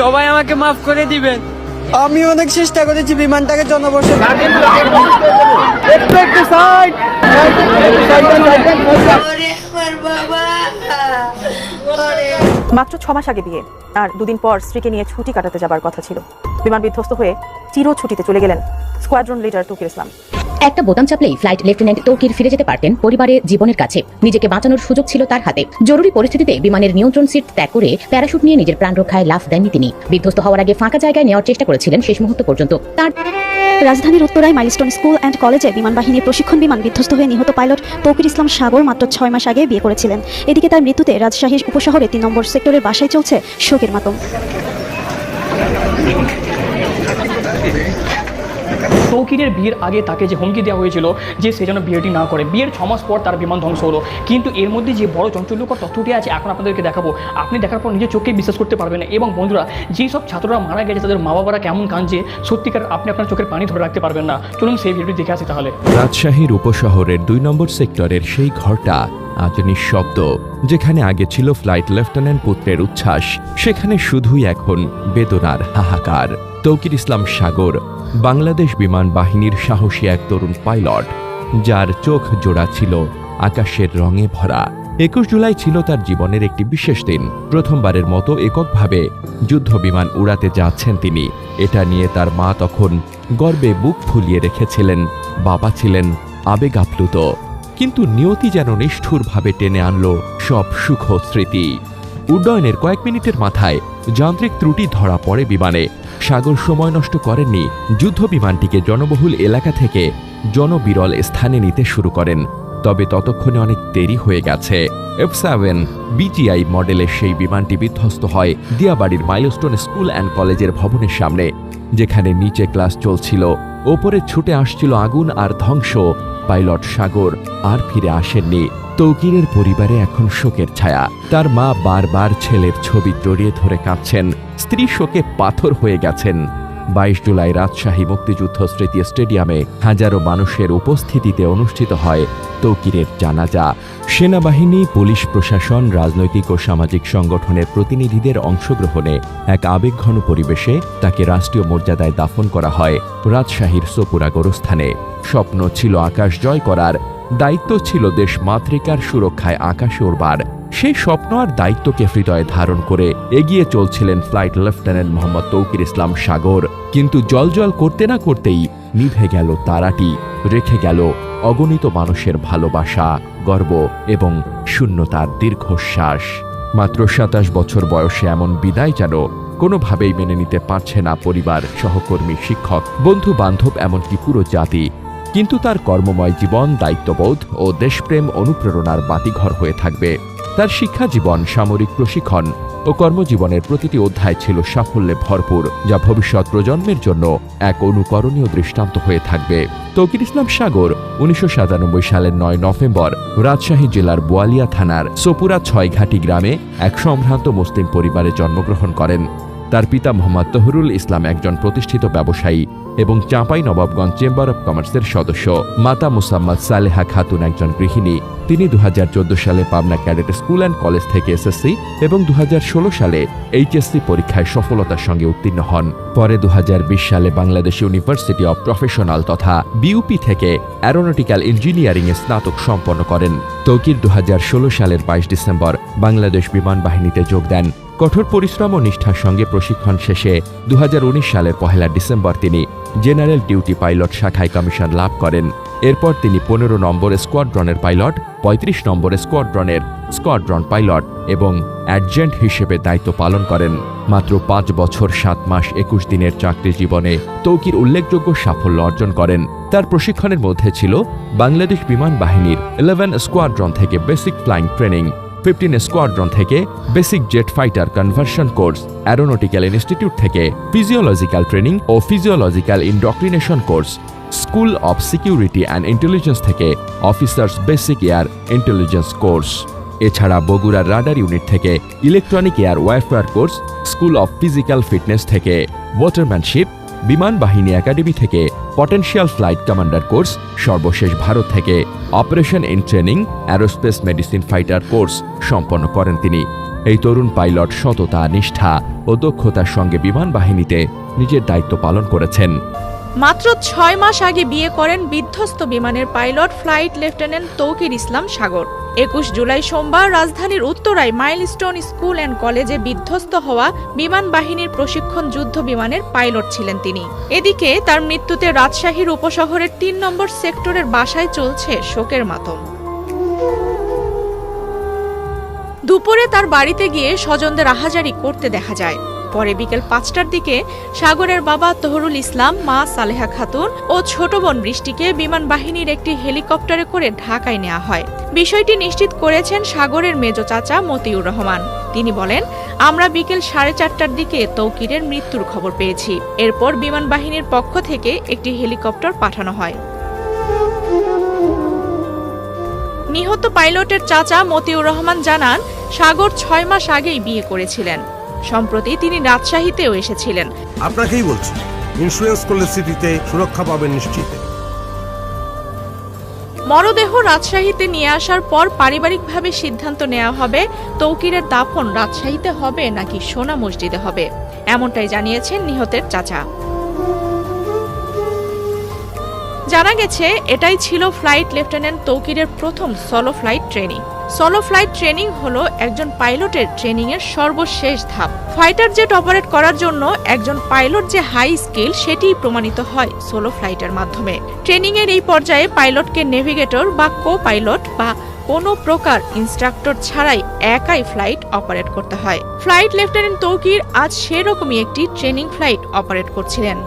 সবাই আমাকে মাফ করে দিবেন। আমি অনেক চেষ্টা করেছি বিমানটাকে জনবসত মাত্র ছ মাস আগে বিয়ে আর দুদিন পর স্ত্রীকে নিয়ে ছুটি কাটাতে যাবার কথা ছিল। বিমান বিধ্বস্ত হয়ে চির ছুটিতে চলে গেলেন। Squadron leader Tukir Islam. একটা বোতাম চাপলেই ফ্লাইট লেফটেন্যান্ট তৌকির ফিরে যেতে পারতেন পরিবারের জীবনের কাছে। নিজেকে বাঁচানোর সুযোগ ছিল তার হাতে। জরুরি পরিস্থিতিতে বিমানের নিয়ন্ত্রণ সিট ত্যাগ করে প্যারাশুট নিয়ে নিজের প্রাণ রক্ষায় লাফ দেননি তিনি। বিধ্বস্ত হওয়ার আগে ফাঁকা জায়গায় নেওয়ার চেষ্টা করেছিলেন শেষ মুহূর্ত পর্যন্ত। তার রাজধানীর উত্তরায় মাইলস্টোন স্কুল অ্যান্ড কলেজে বিমান বাহিনীর প্রশিক্ষণ বিমান বিধ্বস্ত হয়ে নিহত পাইলট তৌকির ইসলাম সাগর মাত্র ছয় মাস আগে বিয়ে করেছিলেন। এদিকে তার মৃত্যুতে রাজশাহীর উপশহরে তিন নম্বর সেক্টরের বাসায় চলছে শোকের মাতম। তৌকিরের বিয়ের আগে তাকে যে হুমকি দেওয়া হয়েছিল যে সে যেন বিয়েটি না করে। বিয়ের ছমাস পর তার বিমান ধ্বংস হলো। কিন্তু এর মধ্যে যে বড় চঞ্চল্যকর তথ্যটি আছে, এখন আপনাদেরকে দেখাবো। আপনি দেখার পর নিজের চোখে বিশ্বাস করতে পারবেন না। এবং বন্ধুরা যেসব ছাত্ররা মারা গেছে, তাদের মা বাবারা কেমন কাঁদছে, সত্যিকার আপনি আপনার চোখের পানি ধরে রাখতে পারবেন না। চলুন সেই ভিডিওটি দেখে আসি তাহলে। রাজশাহীর উপশহরের দুই নম্বর সেক্টরের সেই ঘরটা আজ নিঃশব্দ, যেখানে আগে ছিল ফ্লাইট লেফটেন্যান্ট পুত্রের উচ্ছ্বাস, সেখানে শুধুই এখন বেদনার হাহাকার। তৌকির ইসলাম সাগর, বাংলাদেশ বিমান বাহিনীর সাহসী এক তরুণ পাইলট, যার চোখ জোড়া ছিল আকাশের রঙে ভরা। একুশ জুলাই ছিল তার জীবনের একটি বিশেষ দিন। প্রথমবারের মতো এককভাবে যুদ্ধ বিমান উড়াতে যাচ্ছেন তিনি। এটা নিয়ে তার মা তখন গর্বে বুক ফুলিয়ে রেখেছিলেন। বাবা ছিলেন আবেগ আপ্লুত কিন্তু নিয়তি যেন নিষ্ঠুরভাবে টেনে আনলো সব সুখ স্মৃতি। উড্ডয়নের কয়েক মিনিটের মাথায় যান্ত্রিক ত্রুটি ধরা পড়ে বিমানে। সাগর সময় নষ্ট করেননি যুদ্ধ বিমানটিকে জনবহুল এলাকা থেকে জনবিরল স্থানে নিতে শুরু করেন। তবে ততক্ষণে অনেক দেরি হয়ে গেছে। এফ সেভেন বিজিআই মডেলের সেই বিমানটি বিধ্বস্ত হয় দিয়াবাড়ির মাইলস্টোন স্কুল অ্যান্ড কলেজের ভবনের সামনে, যেখানে নিচে ক্লাস চলছিল। ওপরে ছুটে আসছিল আগুন আর ধ্বংস। পাইলট সাগর আর ফিরে আসেননি। তৌকিরের পরিবারে এখন শোকের ছায়া। তার মা বারবার ছেলের ছবি জড়িয়ে ধরে কাঁদছেন। স্ত্রী শোকে পাথর হয়ে গেছেন। বাইশ জুলাই রাজশাহী মুক্তিযুদ্ধ স্মৃতি স্টেডিয়ামে হাজারো মানুষের উপস্থিতিতে অনুষ্ঠিত হয় তৌকিরের জানাজা। সেনাবাহিনী, পুলিশ প্রশাসন, রাজনৈতিক ও সামাজিক সংগঠনের প্রতিনিধিদের অংশগ্রহণে এক আবেগঘন পরিবেশে তাকে রাষ্ট্রীয় মর্যাদায় দাফন করা হয় রাজশাহীর সোপুরা গোরস্থানে। স্বপ্ন ছিল আকাশ জয় করার দায়িত্ব ছিল দেশ মাতৃকার সুরক্ষায় আকাশে উড়বার। সেই স্বপ্ন আর দায়িত্বকে হৃদয়ে ধারণ করে এগিয়ে চলছিলেন ফ্লাইট লেফটেন্যান্ট মোহাম্মদ তৌকির ইসলাম সাগর। কিন্তু জলজল করতে না করতেই নিভে গেল তারাটি, রেখে গেল অগণিত মানুষের ভালোবাসা, গর্ব এবং শূন্যতার দীর্ঘশ্বাস। মাত্র সাতাশ বছর বয়সে এমন বিদায় যেন কোনোভাবেই মেনে নিতে পারছে না পরিবার, সহকর্মী, শিক্ষক বন্ধু বান্ধব এমনকি পুরো জাতি। কিন্তু তার কর্মময় জীবন, দায়িত্ববোধ ও দেশপ্রেম অনুপ্রেরণার বাতিঘর হয়ে থাকবে। তার শিক্ষা জীবন, সামরিক প্রশিক্ষণ ও কর্মজীবনের প্রতিটি অধ্যায় ছিল সাফল্যে ভরপুর, যা ভবিষ্যৎ প্রজন্মের জন্য এক অনুকরণীয় দৃষ্টান্ত হয়ে থাকবে। তৌকির ইসলাম সাগর, উনিশশো সাতানব্বই সালের নয় নভেম্বর, রাজশাহী জেলার বোয়ালিয়া থানার সোপুরা ছয়ঘাটি গ্রামে এক সম্ভ্রান্ত মুসলিম পরিবারে জন্মগ্রহণ করেন। তার পিতা মোহাম্মদ তহরুল ইসলাম একজন প্রতিষ্ঠিত ব্যবসায়ী এবং চাঁপাই নবাবগঞ্জ চেম্বার অব কমার্সের সদস্য। মাতা মুসাম্মদ সালেহা খাতুন একজন গৃহিণী। তিনি দু হাজার চোদ্দ সালে Pabna cadet school and college থেকে এসএসসি এবং দু হাজার ষোলো সালে এইচএসসি পরীক্ষায় সফলতার সঙ্গে উত্তীর্ণ হন। পরে দু হাজার বিশ সালে বাংলাদেশ ইউনিভার্সিটি অব প্রফেশনাল তথা বিউপি থেকে অ্যারোনটিক্যাল ইঞ্জিনিয়ারিংয়ে স্নাতক সম্পন্ন করেন। তৌকির দু হাজার ষোলো সালের বাইশ ডিসেম্বর বাংলাদেশ বিমান বাহিনীতে যোগ দেন। কঠোর পরিশ্রম ও নিষ্ঠার সঙ্গে প্রশিক্ষণ শেষে দু হাজার উনিশ সালের পহেলা ডিসেম্বর তিনি জেনারেল ডিউটি পাইলট শাখায় কমিশন লাভ করেন। এরপর তিনি পনেরো নম্বর স্কোয়াড্রনের পাইলট ৩৫ নম্বর স্কোয়াড্রনের স্কোয়াড্রন পাইলট এবং অ্যাডজেন্ট হিসেবে দায়িত্ব পালন করেন। মাত্র পাঁচ বছর, সাত মাস, একুশ দিনের চাকরি জীবনে তৌকির উল্লেখযোগ্য সাফল্য অর্জন করেন। তার প্রশিক্ষণের মধ্যে ছিল বাংলাদেশ বিমান বাহিনীর ইলেভেন স্কোয়াড্রন থেকে basic flying training. Fifteen squadron থেকে basic jet fighter conversion course, aeronautical institute থেকে physiological training O physiological indoctrination course, school of security and intelligence থেকে officers basic air intelligence course. এছাড়া বগুড়ার রাডার ইউনিট থেকে electronic air warfare course, school of physical fitness থেকে watermanship, বিমান বাহিনী academy থেকে potential flight commander course সর্বশেষ ভারত থেকে operation in training aerospace medicine fighter course সম্পন্ন করেন তিনি। এই তরুণ পাইলট সততা, নিষ্ঠা ও দক্ষতার সঙ্গে বিমান বাহিনীতে নিজের দায়িত্ব পালন করেছেন। মাত্র ছয় মাস আগে বিয়ে করেন বিধ্বস্ত বিমানের pilot flight lieutenant Tauqir Islam Sagar. একুশ জুলাই সোমবার রাজধানীর উত্তরায় মাইলস্টোন স্কুল অ্যান্ড কলেজে বিধ্বস্ত হওয়া বিমান বাহিনীর প্রশিক্ষণ যুদ্ধ বিমানের পাইলট ছিলেন তিনি। এদিকে তার মৃত্যুতে রাজশাহীর উপশহরের তিন নম্বর সেক্টরের বাসায় চলছে শোকের মাতম। দুপুরে তার বাড়িতে গিয়ে স্বজনদের আহাজারি করতে দেখা যায়। পরে বিকেল পাঁচটার দিকে সাগরের বাবা তহরুল ইসলাম, মা সালেহা খাতুন ও ছোট বোন বৃষ্টিকে বিমান বাহিনীর একটি হেলিকপ্টারে করে ঢাকায় নেওয়া হয়। বিষয়টি নিশ্চিত করেছেন সাগরের মেজ চাচা মতিউর রহমান। তিনি বলেন, আমরা বিকেল সাড়ে চারটার দিকে তৌকিরের মৃত্যুর খবর পেয়েছি। এরপর বিমান বাহিনীর পক্ষ থেকে একটি হেলিকপ্টার পাঠানো হয়। নিহত পাইলটের চাচা মতিউর রহমান জানান, সাগর ছয় মাস আগেই বিয়ে করেছিলেন। সম্প্রতি তিনি রাজশাহীতেও এসেছিলেন। আপনাকেই বলছি ইন্স্যুরেন্স করলে সিটিতে সুরক্ষা পাবেন নিশ্চিত। মরদেহ রাজশাহীতে নিয়ে আসার পর পারিবারিকভাবে সিদ্ধান্ত নেওয়া হবে তৌকিরের দাফন রাজশাহীতে হবে নাকি সোনা মসজিদে হবে এমনটাই জানিয়েছেন নিহতের চাচা। জানা গেছে, এটাই ছিল ফ্লাইট লেফটেন্যান্ট তৌকিরের প্রথম solo flight training solo flight training হলো একজন পাইলটের ট্রেনিং এর সর্বশেষ ধাপ। ফাইটার জেট অপারেট করার জন্য একজন পাইলট যে হাই স্কিল সেটিই প্রমাণিত হয় সোলো ফ্লাইটের মাধ্যমে। ট্রেনিং এর এই পর্যায়ে পাইলটকে নেভিগেটর বা কো পাইলট বা কোনো প্রকার ইনস্ট্রাক্টর ছাড়াই একাই ফ্লাইট অপারেট করতে হয়। ফ্লাইট লেফটেন্যান্ট তৌকির আজ সেরকমই একটি ট্রেনিং ফ্লাইট অপারেট করছিলেন।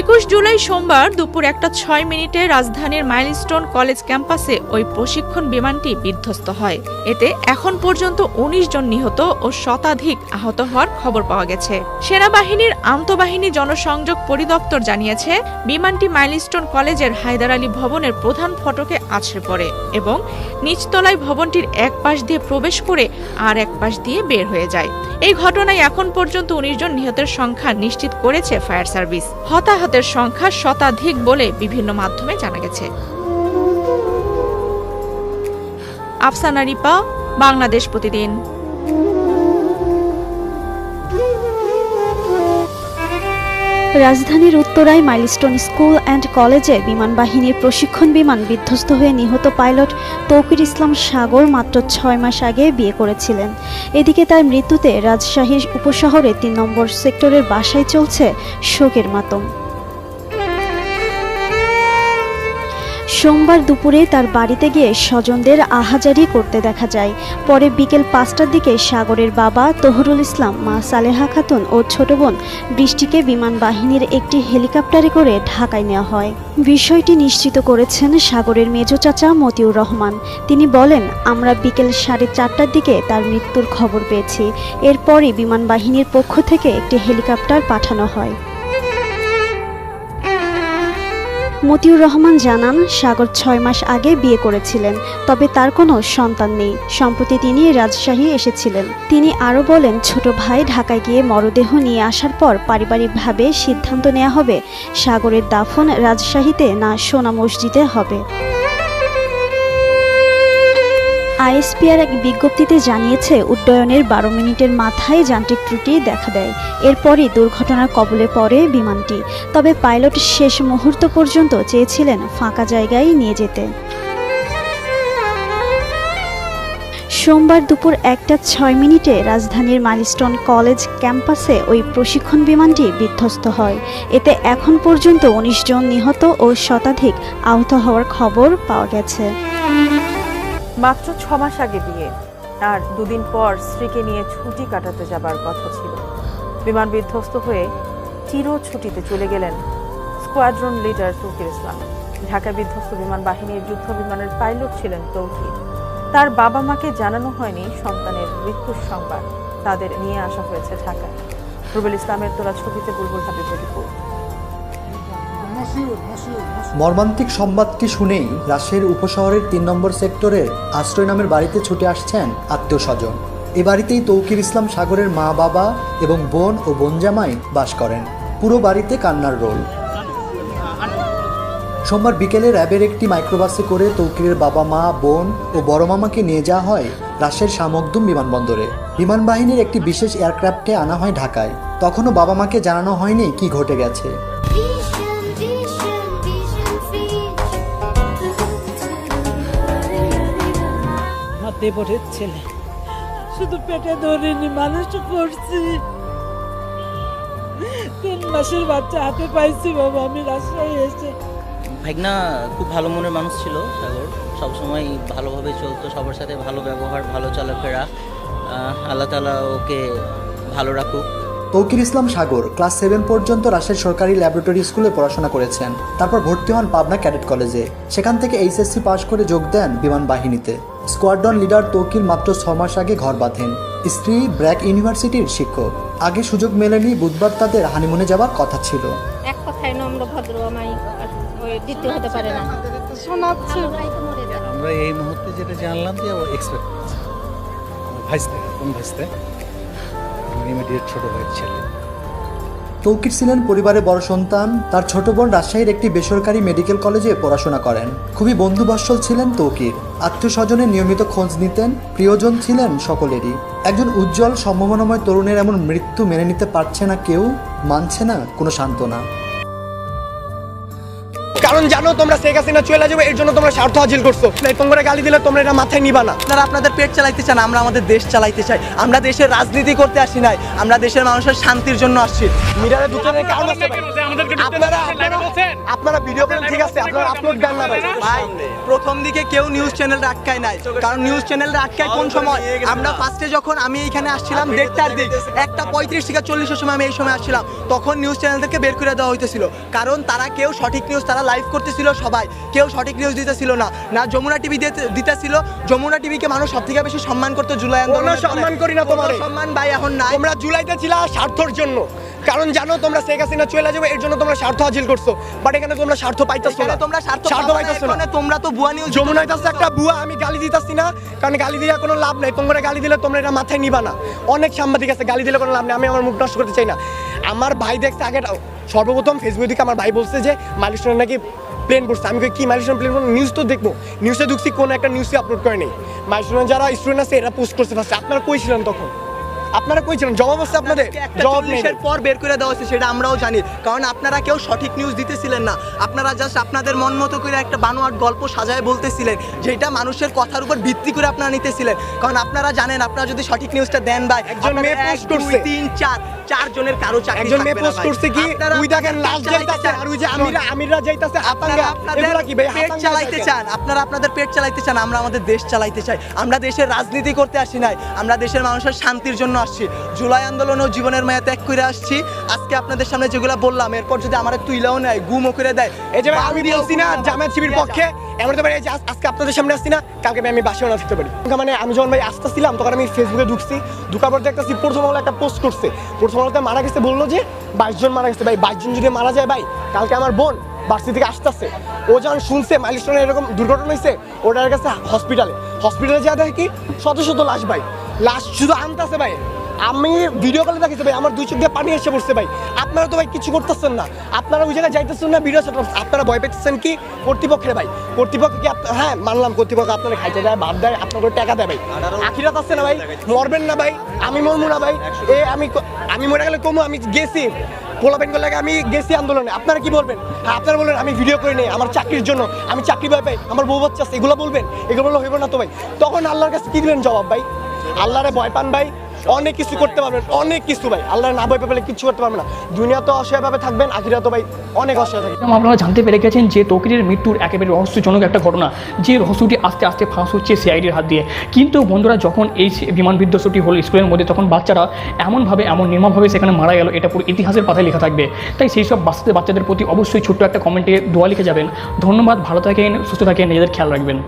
একুশ জুলাই সোমবার দুপুর একটা ছয় মিনিটে রাজধানীর মাইলস্টোন কলেজ ক্যাম্পাসে ওই প্রশিক্ষণ বিমানটি বিধ্বস্ত হয়। এতে এখন পর্যন্ত উনিশ জন নিহত ও শতাধিক আহত হওয়ার খবর পাওয়া গেছে। সেনাবাহিনীর আন্তঃবাহিনী জনসংযোগ পরিদপ্তর জানিয়েছে, বিমানটি মাইলস্টোন কলেজের হায়দার আলী ভবনের প্রধান ফটকে আছড়ে পড়ে এবং নিচতলায় ভবনটির এক পাশ দিয়ে প্রবেশ করে আর এক পাশ দিয়ে বের হয়ে যায়। এই ঘটনায় এখন পর্যন্ত উনিশ জন নিহতের সংখ্যা নিশ্চিত করেছে ফায়ার সার্ভিস। হতাহতের সংখ্যা শতাধিক বলে বিভিন্ন মাধ্যমে জানা গেছে। আফসানা রিপা, বাংলাদেশ প্রতিদিন। রাজধানীর উত্তরায় মাইলস্টোন স্কুল অ্যান্ড কলেজে বিমান বাহিনীর প্রশিক্ষণ বিমান বিধ্বস্ত হয়ে নিহত পাইলট তৌকির ইসলাম সাগর মাত্র ছয় মাস আগে বিয়ে করেছিলেন। এদিকে তার মৃত্যুতে রাজশাহীর উপশহরে তিন নম্বর সেক্টরের বাসায় চলছে শোকের মাতম। সোমবার দুপুরে তার বাড়িতে গিয়ে স্বজনদের আহাজারি করতে দেখা যায়। পরে বিকেল পাঁচটার দিকে সাগরের বাবা তহরুল ইসলাম, মা সালেহা খাতুন ও ছোট বোন বৃষ্টিকে বিমান বাহিনীর একটি হেলিকপ্টারে করে ঢাকায় নেওয়া হয়। বিষয়টি নিশ্চিত করেছেন সাগরের মেজ চাচা মতিউর রহমান। তিনি বলেন, আমরা বিকেল সাড়ে চারটার দিকে তার মৃত্যুর খবর পেয়েছি। এরপরই বিমান বাহিনীর পক্ষ থেকে একটি হেলিকপ্টার পাঠানো হয়। মতিউর রহমান জানান, সাগর ছয় মাস আগে বিয়ে করেছিলেন, তবে তার কোনো সন্তান নেই। সম্প্রতি তিনি রাজশাহী এসেছিলেন। তিনি আরও বলেন, ছোট ভাই ঢাকায় গিয়ে মরদেহ নিয়ে আসার পর পারিবারিকভাবে সিদ্ধান্ত নেওয়া হবে। সাগরের দাফন রাজশাহীতে না সোনা মসজিদে হবে। আইএসপিআর এক বিজ্ঞপ্তিতে জানিয়েছে, উড্ডয়নের বারো মিনিটের মাথায় যান্ত্রিক ত্রুটি দেখা দেয়। এরপরই দুর্ঘটনার কবলে পড়ে বিমানটি। তবে পাইলট শেষ মুহূর্ত পর্যন্ত চেয়েছিলেন ফাঁকা জায়গায় নিয়ে যেতে। সোমবার দুপুর একটা ছয় মিনিটে রাজধানীর মাইলস্টোন কলেজ ক্যাম্পাসে ওই প্রশিক্ষণ বিমানটি বিধ্বস্ত হয়। এতে এখন পর্যন্ত উনিশ জন নিহত ও শতাধিক আহত হওয়ার খবর পাওয়া গেছে। মাত্র ছ মাস আগে বিয়ে। আর দুদিন পর স্ত্রীকে নিয়ে ছুটি কাটাতে যাবার কথা ছিল। বিমান বিধ্বস্ত হয়ে চির ছুটিতে চলে গেলেন স্কোয়াড্রন লিডার তৌকির ইসলাম। ঢাকায় বিধ্বস্ত বিমান বাহিনীর যুদ্ধ বিমানের পাইলট ছিলেন তৌকির তার বাবা মাকে জানানো হয়নি সন্তানের মৃত্যুর সংবাদ। তাদের নিয়ে আসা হয়েছে ঢাকায়। রুবেল ইসলামের তোলা ছবিতে বুলবুল হাবিবের রিপোর্ট। মর্মান্তিক সংবাদটি শুনেই রাজশাহীর উপশহরের তিন নম্বর সেক্টরের আশ্রয় নামের বাড়িতে ছুটে আসছেন আত্মীয় স্বজন এ বাড়িতেই তৌকির ইসলাম সাগরের মা, বাবা এবং বোন ও বোনজামাই বাস করেন। পুরো বাড়িতে কান্নার রোল। সোমবার বিকেলে র্যাবের একটি মাইক্রোবাসে করে তৌকিরের বাবা মা, বোন ও বড় মামাকে নিয়ে যাওয়া হয় রাশের শামকদুম বিমানবন্দরে। বিমান বাহিনীর একটি বিশেষ এয়ারক্রাফটে আনা হয় ঢাকায়। তখনও বাবা মাকে জানানো হয়নি কি ঘটে গেছে। দেবরের ছেলে। শুধু পেটে ধরিনি মানুষ করছি তিন মাসের বাচ্চা হাতে পাইছি বাবা, আমি রাস্তায় এসে। ভাগনা খুব ভালো মনের মানুষ ছিল সাগর। সবসময় ভালোভাবে চলতো, সবার সাথে ভালো ব্যবহার, ভালো চলাফেরা। আল্লাহ তালা ওকে ভালো রাখুক। তৌকির ইসলাম সাগর ক্লাস সেভেন পর্যন্ত রাজশাহী সরকারি ল্যাবরেটরি স্কুলে পড়াশোনা করেছেন। তারপর ভর্তি হন পাবনা ক্যাডেট কলেজে। সেখান থেকে এইচএসসি পাশ করে যোগ দেন বিমান বাহিনীতে। স্কোয়াড্রন লিডার তৌকির মাত্র ছ মাস আগে ঘর বাঁধেন। স্ত্রী ব্র্যাক ইউনিভার্সিটির শিক্ষক। আগে সুযোগ মেলেনি বুধবার তাদের হানিমুনে যাবার কথা ছিল। এক কথায় নম্র ভদ্র আমায় হতে পারে না। শোনাচ্ছে। আমরা এই মুহূর্তে যেটা জানলাম যে ও এক্সপেক্ট ভাইস্তে কোন ভাইস্তে? ইমিডিয়েট ছোট ভাইয়ের ছেলে। তৌকির ছিলেন পরিবারে বড় সন্তান, তার ছোট বোন রাজশাহীর একটি বেসরকারি মেডিকেল কলেজে পড়াশোনা করেন। খুবই বন্ধুবৎসল ছিলেন তৌকির। আত্মীয় স্বজনের নিয়মিত খোঁজ নিতেন, প্রিয়জন ছিলেন সকলেরই। একজন উজ্জ্বল সম্ভাবনাময় তরুণের এমন মৃত্যু মেনে নিতে পারছে না কেউ, মানছে না কোনো সান্ত্বনা। কারণ জানো তোমরা শেখ হাসিনা চলে যাবে এর জন্য তোমরা স্বার্থ হাসিল করছ। এই তোমরা গালি দিলে তোমরা এটা মাথায় নিবা না। আপনারা আপনাদের পেট চালাইতে চান আমরা আমাদের দেশ চালাইতে চাই। আমরা দেশের রাজনীতি করতে আসি নাই আমরা দেশের মানুষের শান্তির জন্য আসছি। মিরারে দুজনের কারণ আছে আপনারা ভিডিও করেন ঠিক আছে আপনারা আপলোড দেন না ভাই। প্রথম দিকে কেউ নিউজ চ্যানেলটা আটকায় নাই। কারণ নিউজ চ্যানেলটা আটকায় কোন সময়? আমরা ফার্স্টে যখন আমি এখানে আসছিলাম দেড়টার দিক একটা পঁয়ত্রিশ থেকে চল্লিশের সময় আমি এই সময় আসছিলাম। তখন নিউজ চ্যানেল থেকে বের করে দেওয়া হইতেছিল। কারণ তারা কেউ সঠিক নিউজ তারা লাইভ করতেছিল সবাই। কেউ সঠিক নিউজ দিতেছিল না। না যমুনা টিভি দিতেছিল। যমুনা টিভিকে মানুষ সব থেকে বেশি সম্মান করতো জুলাই আন্দোলন সম্মান করি না তোমারে। সম্মান ভাই এখন নাই। তোমরা জুলাইতে ছিল স্বার্থর জন্য। কারণ জানো তোমরা শেখ হাসিনা চলে যাবে এর জন্য তোমরা স্বার্থ হাসিল করছ। বাট এখানে তোমরা স্বার্থ পাইতেছো না। তোমরা স্বার্থ স্বার্থ না, পাইতেছো না। তোমরা তো বুয়া নিউজ যমুনায় কাছে একটা বুয়া আমি গালি দিতাছি না। কারণ গালি দিয়ে কোনো লাভ নাই। তোমরা গালি দিলে তোমরা এটা মাথায় নিবা না। অনেক সাংবাদিক আছে গালি দিলে কোনো লাভ নেই। আমি আমার মুখ নষ্ট করতে চাই না। আমার ভাই দেখছে আগে সর্বপ্রথম ফেসবুক থেকে আমার ভাই বলছে যে মালিশনের নাকি প্লেন পড়ছে আমি কি মালিশন প্লেন নিউজ তো দেখব। নিউজে ঢুকছি, কোনো একটা নিউজে আপলোড করে নেই। মালিশনের যারা স্টুডেন্ট আছে, এরা পোস্ট করছে। ফার্স্টে আপনারা কই ছিলেন তখন? আপনারা কই ছিলেন? জবাব আছে আপনাদের জবাব নেই। পর বের করে দেওয়া হয়েছে সেটা আমরাও জানি। কারণ আপনারা কেউ সঠিক নিউজ দিতেছিলেন না। আপনারা জাস্ট আপনাদের মন মতো করে একটা বানোয়াট গল্প সাজায় বলতেছিলেন যেটা মানুষের কথার উপর ভিত্তি করে আপনারা নিতেছিলেন। কারণ আপনারা জানেন আপনারা যদি সঠিক নিউজটা দেন ভাই একজন মেয়ে দুই, করছে। তিন চার চার জনের কারও চাকরি একজন মেয়ে পোস্ট করছে কি? ওই দেখেন লাশ যাইতাছে আর ওই যে আমিরা আমিরা যাইতাছে আপনারা এগুলা কি ভাই? পেট চালাইতে চান। আপনারা আপনাদের পেট চালাইতে চান। আমরা আমাদের দেশ চালাইতে চাই। আমরা দেশের রাজনীতি করতে আসি নাই। আমরা দেশের মানুষের শান্তির জন্য আসছি। জুলাই আন্দোলনও জীবনের মায়া ত্যাগ করে আসছি। আজকে আপনাদের সামনে যেগুলো বললাম, এরপর যদি আমার তুইলাও নেয়, গুমও করে দেয়। এই যে আমি বলছি না, জামায়াত শিবির পক্ষে। এমন এই যে আজকে আপনাদের সামনে আসছি না, কালকে আমি বাসেও না থাকতে পারি। মানে আমি যখন ভাই আসতেছিলাম, তখন আমি ফেসবুকে ঢুকছি, ঢুকার পর দেখতেছি প্রথম আলো একটা পোস্ট করছে। প্রথম আলোতে মারা গেছে, বলল যে বাইশ জন মারা গেছে। ভাই, বাইশ জন যদি মারা যায় ভাই, কালকে আমার বোন বার্সি থেকে আসতেছে। ও যখন শুনছে মাইলস্টোনে এরকম দুর্ঘটনা হয়েছে ওটার কাছে হসপিটালে হসপিটালে যা দেখে কি শত শত লাশ ভাই। লাশ শুধু আনতেছে ভাই। আমি ভিডিও কলে দেখেছি ভাই আমার দুই চোখ দিয়ে পানি এসে পড়ছে ভাই। আপনারা তো ভাই কিছু করতেছেন না। আপনারা ওই জায়গায় যাইতেছেন না ভিডিও আপনারা ভয় পেতেছেন কি? কর্তৃপক্ষের ভাই। কর্তৃপক্ষ কি হ্যাঁ মানলাম কর্তৃপক্ষ আপনারা খাইতে দেয় ভাত দেয় আপনাকে টাকা দেয় ভাই। আখিরাত আছে না ভাই? মরবেন না ভাই। আমি মরবো না ভাই। এ আমি আমি মরে গেলে কমু আমি গেছি। পোলাপেন করলে আমি গেছি আন্দোলনে। আপনারা কি বলবেন? হ্যাঁ আপনারা বলবেন আমি ভিডিও করে নেই আমার চাকরির জন্য। আমি চাকরি পাই পাই আমার বউ বাচ্চা আছে এগুলো বলবেন? এগুলো বললে হইব না তো ভাই। তখন আল্লাহর কাছে কি দিবেন জবাব ভাই? আল্লাহরে ভয় পান ভাই? অনেক কিছু করতে পারবেন, অনেক কিছু ভাই। আল্লাহর না ভয় পেলে কিছু করতে পারবেন না। দুনিয়া তো অসহায়ভাবে থাকবেন আখিরা তো ভাই অনেক অসহায় এবং আপনারা জানতে পেরে গেছেন যে তৌকিরের মৃত্যুর একেবারে রহস্যজনক একটা ঘটনা, যে রহস্যটি আস্তে আস্তে ফাঁস হচ্ছে সিআইডির হাত দিয়ে। কিন্তু বন্ধুরা, যখন এই বিমান বিধ্বস্তটি হলো স্কুলের মধ্যে, তখন বাচ্চারা এমনভাবে, এমন নির্মমভাবে সেখানে মারা গেল, এটা পুরো ইতিহাসের পাতায় লেখা থাকবে। তাই সেই সব বাচ্চাদের বাচ্চাদের প্রতি অবশ্যই ছোট্ট একটা কমেন্টে দোয়া লিখে যাবেন। ধন্যবাদ, ভালো থাকেন, সুস্থ থাকেন, নিজেদের খেয়াল রাখবেন।